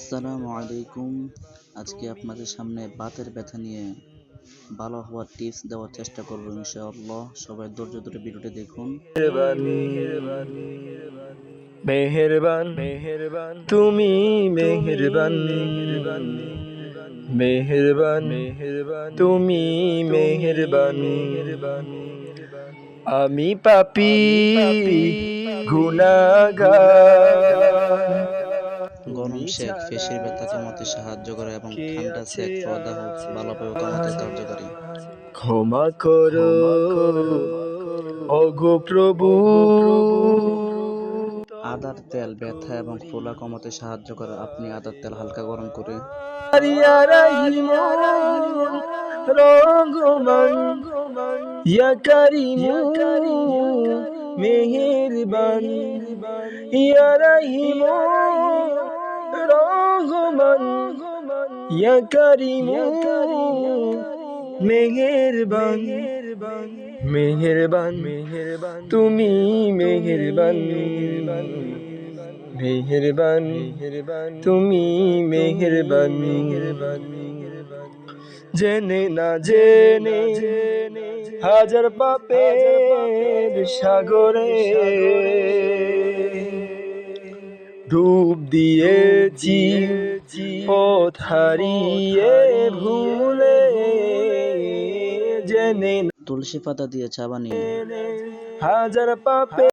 আসসালামু আলাইকুম। আজকে আপনাদের সামনে বাতের ব্যথা নিয়ে ভালো হওয়ার টিপস দেওয়ার চেষ্টা করব ইনশাআল্লাহ। সবাই ধৈর্য ধরে ভিডিওটি দেখুন। মেহেরবান মেহেরবান তুমি মেহেরবান মেহেরবান মেহেরবান মেহেরবান, তুমি মেহেরবান মেহেরবান আমি পাপি গুনাহগার শেক ফেসের ব্যথা কমাতে সাহায্য করে এবং ঠান্ডা শেক প্রদাহ ভালোভাবে কমাতে কার্যকরী। ক্ষমা করো ওগো প্রভু। আদার তেল ব্যথা এবং ফোলা কমাতে সাহায্য করে আপনি আদার তেল হালকা গরম করে। মেহেরবান। ইয়া রাহিম ইয়া কারিম মেহেরবান মেহেরবান। মেহেরবান তুমি মেহেরবান। মেহেরবান। মেহেরবান তুমি মেহেরবান। মেহেরবান জেনে না জেনে হাজার পাপের সাগরে। ডুব দিয়েছি পথ হারিয়ে ভুলে জেনে তুলসী পাতা দিয়ে চা বানিয়ে হাজার পাপে